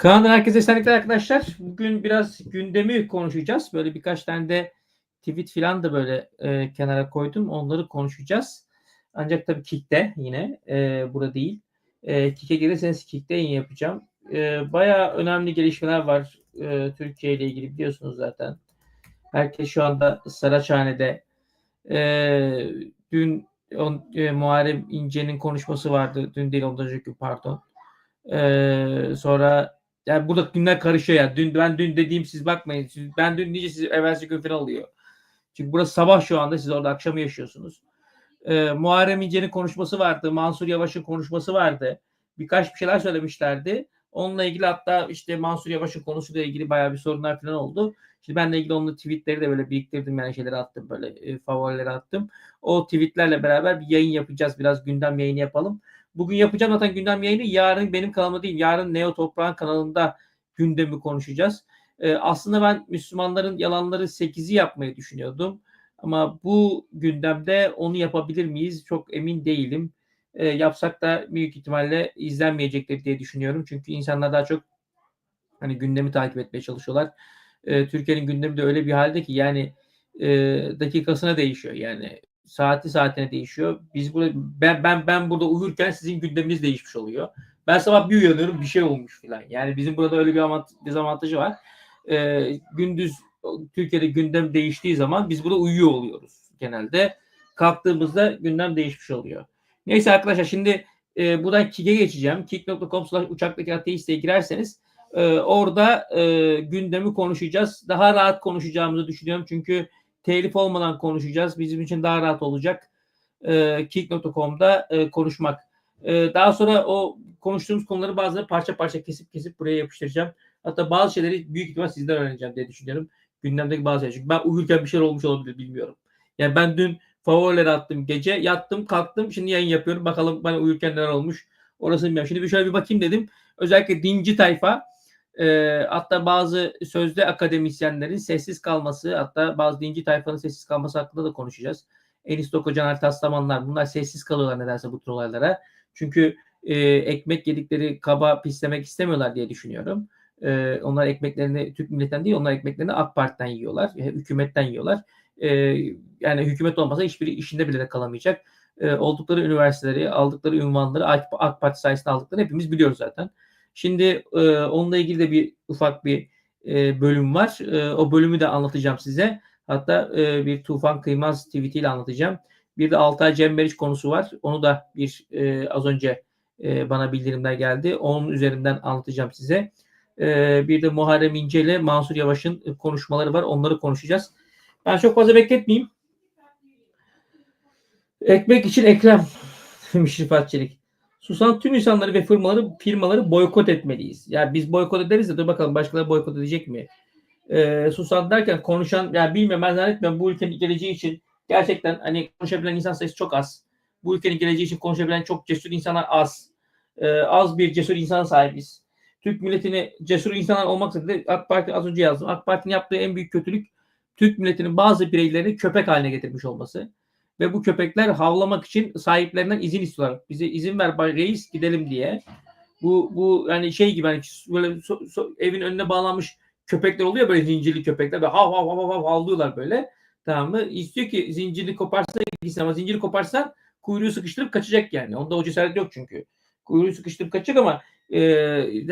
Kanaldan herkese selamlar arkadaşlar. Bugün biraz gündemi konuşacağız. Böyle birkaç tane de tweet falan da böyle e, kenara koydum. Onları konuşacağız. Ancak tabii Kick'te yine e, burada değil. E, Kick'e gelirseniz Kick'te yayın yapacağım. E, Baya önemli gelişmeler var e, Türkiye ile ilgili biliyorsunuz zaten. Herkes şu anda Saraçhane'de. E, dün on, e, Muharrem İnce'nin konuşması vardı. Dün değil ondan önceki pardon. E, sonra yani burada günler karışıyor ya. Dün ben dün dediğim siz bakmayın. Siz, ben dün nice siz evvelsi gün falan oluyor. Çünkü burası sabah şu anda siz orada akşamı yaşıyorsunuz. Ee, Muharrem İnce'nin konuşması vardı. Mansur Yavaş'ın konuşması vardı. Birkaç bir şeyler söylemişlerdi. Onunla ilgili hatta işte Mansur Yavaş'ın konusuyla ilgili bayağı bir sorunlar falan oldu. Şimdi benle ilgili onun tweetleri de böyle biriktirdim yani şeyleri attım böyle e, favorileri attım. O tweetlerle beraber bir yayın yapacağız. Biraz gündem yayını yapalım. Bugün yapacağım zaten gündem yayını. Yarın benim kanalımda değil. Yarın Neo Toprağın kanalında gündemi konuşacağız. Ee, aslında ben Müslümanların yalanları 8'i yapmayı düşünüyordum. Ama bu gündemde onu yapabilir miyiz? Çok emin değilim. Ee, yapsak da büyük ihtimalle izlenmeyecektir diye düşünüyorum. Çünkü insanlar daha çok hani gündemi takip etmeye çalışıyorlar. Ee, Türkiye'nin gündemi de öyle bir halde ki yani e, dakikasına değişiyor. Yani saati saatine değişiyor. Biz burada ben ben ben burada uyurken sizin gündeminiz değişmiş oluyor. Ben sabah bir uyanıyorum bir şey olmuş filan. Yani bizim burada öyle bir dezavantajı var. Ee, gündüz Türkiye'de gündem değiştiği zaman biz burada uyuyor oluyoruz genelde. Kalktığımızda gündem değişmiş oluyor. Neyse arkadaşlar şimdi e, buradan Kick'e geçeceğim. Slash uçaktaki ateist'e girerseniz e, orada e, gündemi konuşacağız. Daha rahat konuşacağımızı düşünüyorum. Çünkü telif olmadan konuşacağız. Bizim için daha rahat olacak. E, Kick.com'da e, konuşmak. E, daha sonra o konuştuğumuz konuları bazıları parça parça kesip kesip buraya yapıştıracağım. Hatta bazı şeyleri büyük ihtimal sizden öğreneceğim diye düşünüyorum. Gündemdeki bazı şeyler. Çünkü ben uyurken bir şeyler olmuş olabilir bilmiyorum. Yani ben dün favorileri attım gece. Yattım kalktım. Şimdi yayın yapıyorum. Bakalım ben uyurken neler olmuş. Orasını bilmiyorum. Şimdi bir şöyle bir bakayım dedim. Özellikle dinci tayfa e, hatta bazı sözde akademisyenlerin sessiz kalması hatta bazı dinci tayfanın sessiz kalması hakkında da konuşacağız. Enis Doko, Caner Taslamanlar bunlar sessiz kalıyorlar nedense bu tür olaylara. Çünkü e, ekmek yedikleri kaba pislemek istemiyorlar diye düşünüyorum. E, onlar ekmeklerini Türk milletinden değil onlar ekmeklerini AK Parti'den yiyorlar. E, hükümetten yiyorlar. E, yani hükümet olmasa hiçbiri işinde bile de kalamayacak. E, oldukları üniversiteleri, aldıkları ünvanları AK, AK Parti sayesinde aldıklarını hepimiz biliyoruz zaten. Şimdi e, onunla ilgili de bir ufak bir e, bölüm var. E, o bölümü de anlatacağım size. Hatta e, bir Tufan Kıymaz tweetiyle anlatacağım. Bir de Altay Cemberiç konusu var. Onu da bir e, az önce e, bana bildirimler geldi. Onun üzerinden anlatacağım size. E, bir de Muharrem İnce ile Mansur Yavaş'ın konuşmaları var. Onları konuşacağız. Ben çok fazla bekletmeyeyim. Ekmek için Ekrem demiş Rifat Çelik. Susan tüm insanları ve firmaları firmaları boykot etmeliyiz. Yani biz boykot ederiz de dur bakalım başkaları boykot edecek mi? Ee, susan derken konuşan yani bilmiyorum ben zannetmiyorum bu ülkenin geleceği için gerçekten hani konuşabilen insan sayısı çok az. Bu ülkenin geleceği için konuşabilen çok cesur insanlar az. Ee, az bir cesur insan sahibiz. Türk milletini cesur insanlar olmak üzere AK Parti az önce yazdım. AK Parti'nin yaptığı en büyük kötülük Türk milletinin bazı bireylerini köpek haline getirmiş olması ve bu köpekler havlamak için sahiplerinden izin istiyorlar. Bize izin ver bay reis gidelim diye. Bu bu yani şey gibi hani böyle so, so, evin önüne bağlanmış köpekler oluyor böyle zincirli köpekler. Böyle hav hav hav hav havlıyorlar böyle. Tamam mı? İstiyor ki zincirli koparsa gitsin ama zinciri koparsan kuyruğu sıkıştırıp kaçacak yani. Onda o cesaret yok çünkü. Kuyruğu sıkıştırıp kaçacak ama e,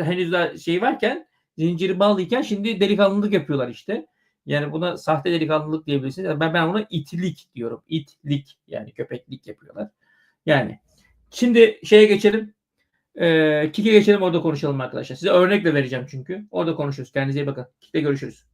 henüz daha şey varken zinciri bağlıyken şimdi delikanlılık yapıyorlar işte. Yani buna sahte delikanlılık diyebilirsiniz. Ben, ben buna itlik diyorum. İtlik yani köpeklik yapıyorlar. Yani şimdi şeye geçelim. Ee, Kik'e geçelim orada konuşalım arkadaşlar. Size örnek de vereceğim çünkü. Orada konuşuruz. Kendinize iyi bakın. Kik'te görüşürüz.